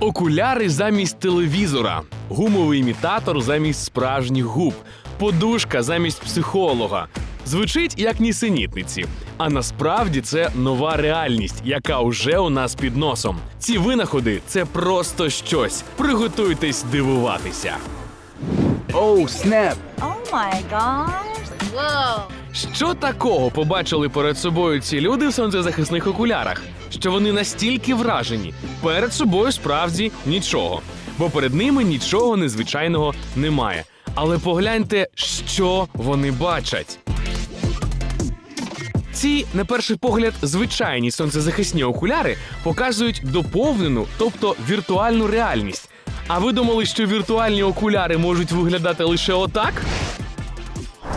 Окуляри замість телевізора, гумовий імітатор замість справжніх губ, подушка замість психолога. Звучить як нісенітниці. А насправді це нова реальність, яка уже у нас під носом. Ці винаходи це просто щось. Приготуйтесь дивуватися. Oh my gosh. Що такого побачили перед собою ці люди в сонцезахисних окулярах? Що вони настільки вражені? Перед собою справді нічого, бо перед ними нічого незвичайного немає. Але погляньте, що вони бачать. Ці, на перший погляд, звичайні сонцезахисні окуляри показують доповнену, тобто віртуальну реальність. А ви думали, що віртуальні окуляри можуть виглядати лише отак?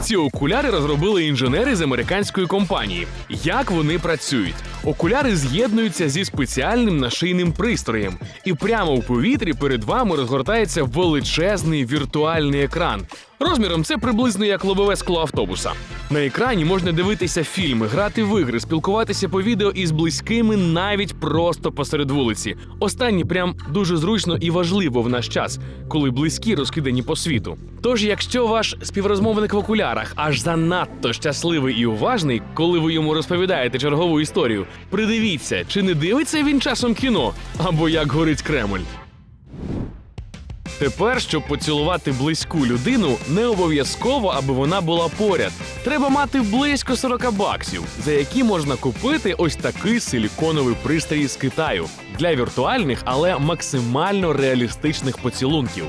Ці окуляри розробили інженери з американської компанії. Як вони працюють? Окуляри з'єднуються зі спеціальним нашийним пристроєм, і прямо у повітрі перед вами розгортається величезний віртуальний екран. Розміром це приблизно як лобове скло автобуса. На екрані можна дивитися фільми, грати в ігри, спілкуватися по відео із близькими навіть просто посеред вулиці. Останнє прям дуже зручно і важливо в наш час, коли близькі розкидані по світу. Тож, якщо ваш співрозмовник в окулярах аж занадто щасливий і уважний, коли ви йому розповідаєте чергову історію, придивіться, чи не дивиться він часом кіно або як горить Кремль. Тепер, щоб поцілувати близьку людину, не обов'язково, аби вона була поряд. Треба мати близько 40 баксів, за які можна купити ось такий силіконовий пристрій з Китаю для віртуальних, але максимально реалістичних поцілунків.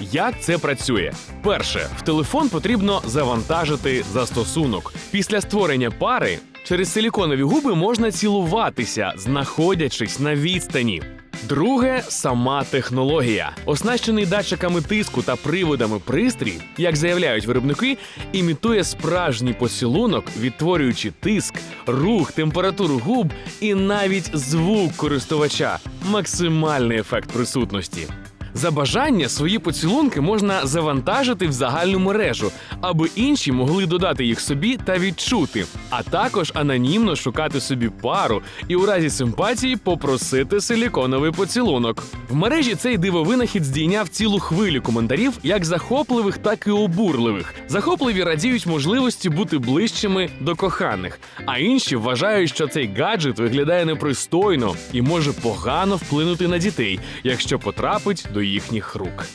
Як це працює? Перше, в телефон потрібно завантажити застосунок. Після створення пари через силіконові губи можна цілуватися, знаходячись на відстані. Друге сама технологія. Оснащений датчиками тиску та приводами пристрій, як заявляють виробники, імітує справжній поцілунок, відтворюючи тиск, рух, температуру губ і навіть звук користувача. Максимальний ефект присутності. За бажання свої поцілунки можна завантажити в загальну мережу, аби інші могли додати їх собі та відчути, а також анонімно шукати собі пару і у разі симпатії попросити силіконовий поцілунок. В мережі цей дивовинахід здійняв цілу хвилю коментарів, як захопливих, так і обурливих. Захопливі радіють можливості бути ближчими до коханих, а інші вважають, що цей гаджет виглядає непристойно і може погано вплинути на дітей, якщо потрапить до їхніх рук.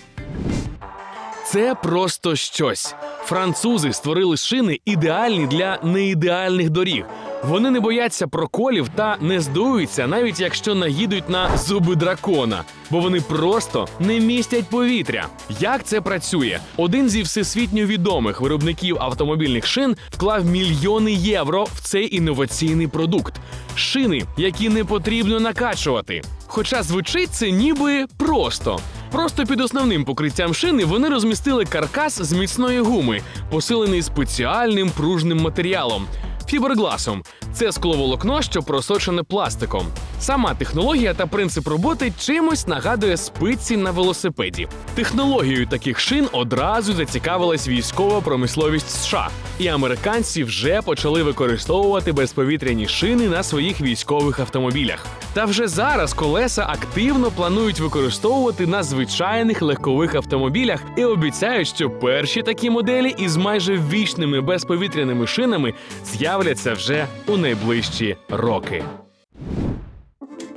Це просто щось. Французи створили шини ідеальні для неідеальних доріг. Вони не бояться проколів та не здуються, навіть якщо наїдуть на зуби дракона, бо вони просто не містять повітря. Як це працює? Один зі всесвітньо відомих виробників автомобільних шин вклав мільйони євро в цей інноваційний продукт. Шини, які не потрібно накачувати. Хоча звучить це ніби просто. Просто під основним покриттям шини вони розмістили каркас з міцної гуми, посилений спеціальним пружним матеріалом. Фібергласом це скловолокно, що просочене пластиком. Сама технологія та принцип роботи чимось нагадує спиці на велосипеді. Технологією таких шин одразу зацікавилась військова промисловість США, і американці вже почали використовувати безповітряні шини на своїх військових автомобілях. Та вже зараз колеса активно планують використовувати на звичайних легкових автомобілях і обіцяють, що перші такі моделі із майже вічними безповітряними шинами з'являться вже у найближчі роки.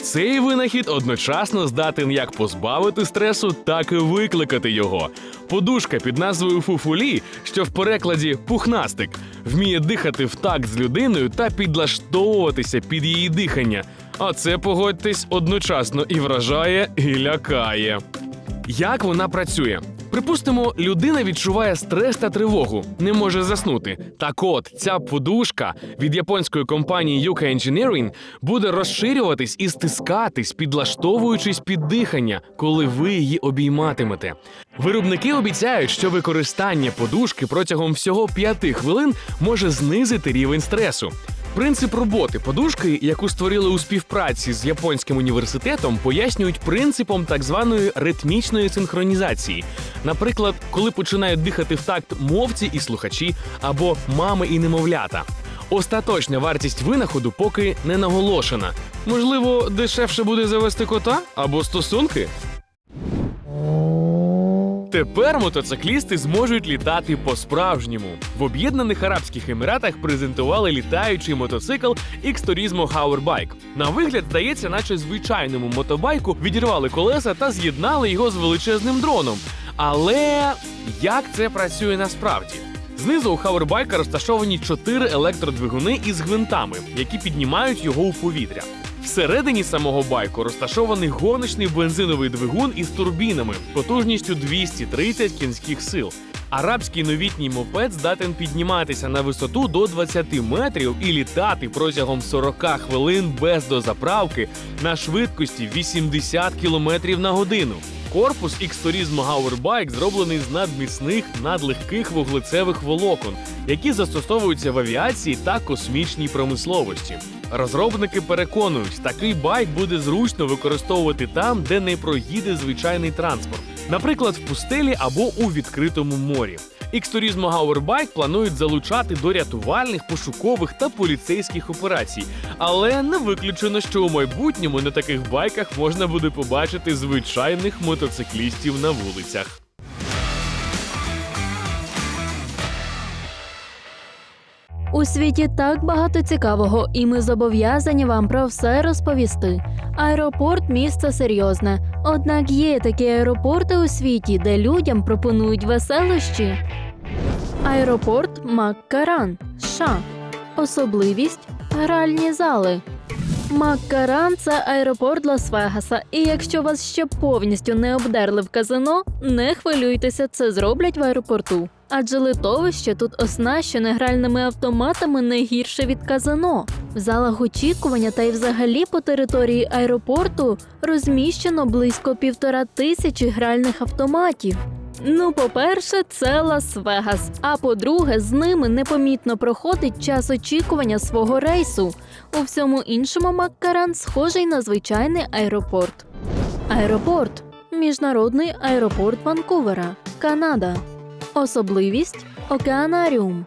Цей винахід одночасно здатен як позбавити стресу, так і викликати його. Подушка під назвою Фуфулі, що в перекладі пухнастик, вміє дихати в такт з людиною та підлаштовуватися під її дихання. А це, погодьтесь, одночасно і вражає, і лякає. Як вона працює? Припустимо, людина відчуває стрес та тривогу, не може заснути. Так от, ця подушка від японської компанії Yuka Engineering буде розширюватись і стискатись, підлаштовуючись під дихання, коли ви її обійматимете. Виробники обіцяють, що використання подушки протягом всього 5 хвилин може знизити рівень стресу. Принцип роботи подушки, яку створили у співпраці з японським університетом, пояснюють принципом так званої ритмічної синхронізації. Наприклад, коли починають дихати в такт мовці і слухачі або мами і немовлята. Остаточна вартість винаходу поки не наголошена. Можливо, дешевше буде завести кота або стосунки? Тепер мотоциклісти зможуть літати по-справжньому. В Об'єднаних Арабських Еміратах презентували літаючий мотоцикл X-Turismo Hoverbike. На вигляд здається, наче звичайному мотобайку відірвали колеса та з'єднали його з величезним дроном. Але як це працює насправді? Знизу у хавербайка розташовані чотири електродвигуни із гвинтами, які піднімають його у повітря. Всередині самого байку розташований гоночний бензиновий двигун із турбінами потужністю 230 кінських сил. Арабський новітній мопед здатен підніматися на висоту до 20 метрів і літати протягом 40 хвилин без дозаправки на швидкості 80 км на годину. Корпус X-Turismo Hoverbike зроблений з надміцних надлегких вуглецевих волокон, які застосовуються в авіації та космічній промисловості. Розробники переконують, такий байк буде зручно використовувати там, де не проїде звичайний транспорт, наприклад, в пустелі або у відкритому морі. X-Turismo Hoverbike планують залучати до рятувальних, пошукових та поліцейських операцій, але не виключено, що у майбутньому на таких байках можна буде побачити звичайних мотоциклістів на вулицях. У світі так багато цікавого, і ми зобов'язані вам про все розповісти. Аеропорт місце серйозне. Однак є такі аеропорти у світі, де людям пропонують веселощі. Аеропорт Маккаран, США. Особливість гральні зали. Маккаран це аеропорт Лас-Вегаса. І якщо вас ще повністю не обдерли в казино, не хвилюйтеся, це зроблять в аеропорту. Адже литовище тут оснащене гральними автоматами не гірше від казино. В залах очікування та й взагалі по території аеропорту розміщено близько півтора тисячі гральних автоматів. Ну, по-перше, це Лас-Вегас. А по-друге, з ними непомітно проходить час очікування свого рейсу. У всьому іншому Маккаран схожий на звичайний аеропорт. Аеропорт міжнародний аеропорт Ванкувера, Канада. Особливість океанаріум.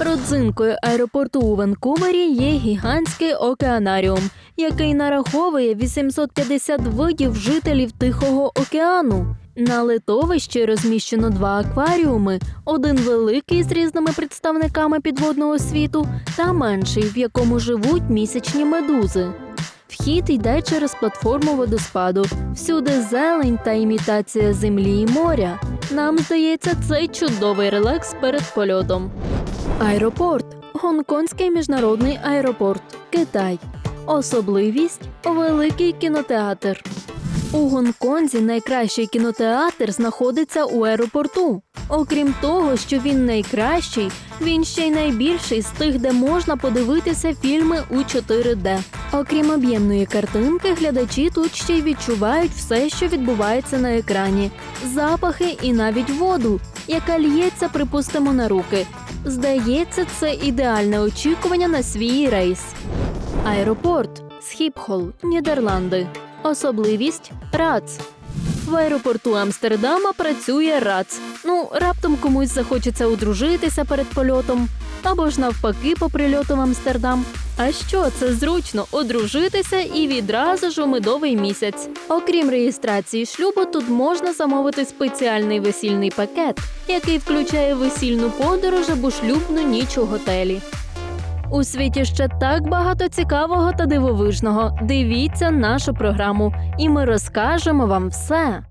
Родзинкою аеропорту у Ванкувері є гігантський океанаріум, який нараховує 850 видів жителів Тихого океану. На литовищі розміщено два акваріуми: один великий з різними представниками підводного світу, та менший, в якому живуть місячні медузи. Вхід йде через платформу водоспаду. Всюди зелень та імітація землі і моря. Нам здається, це чудовий релакс перед польотом. Аеропорт Гонконгський міжнародний аеропорт, Китай. Особливість великий кінотеатр. У Гонконзі найкращий кінотеатр знаходиться у аеропорту. Окрім того, що він найкращий, він ще й найбільший з тих, де можна подивитися фільми у 4D. Окрім об'ємної картинки, глядачі тут ще й відчувають все, що відбувається на екрані: запахи і навіть воду, яка лється, припустимо, на руки. Здається, це ідеальне очікування на свій рейс. Аеропорт Схіпхол, Нідерланди. Особливість РАЦ. В аеропорту Амстердама працює РАЦ. Ну, раптом комусь захочеться одружитися перед польотом, або ж навпаки по прильоту в Амстердам. А що це зручно одружитися і відразу ж у медовий місяць. Окрім реєстрації шлюбу, тут можна замовити спеціальний весільний пакет, який включає весільну подорож або шлюбну ніч у готелі. У світі ще так багато цікавого та дивовижного. Дивіться нашу програму, і ми розкажемо вам все.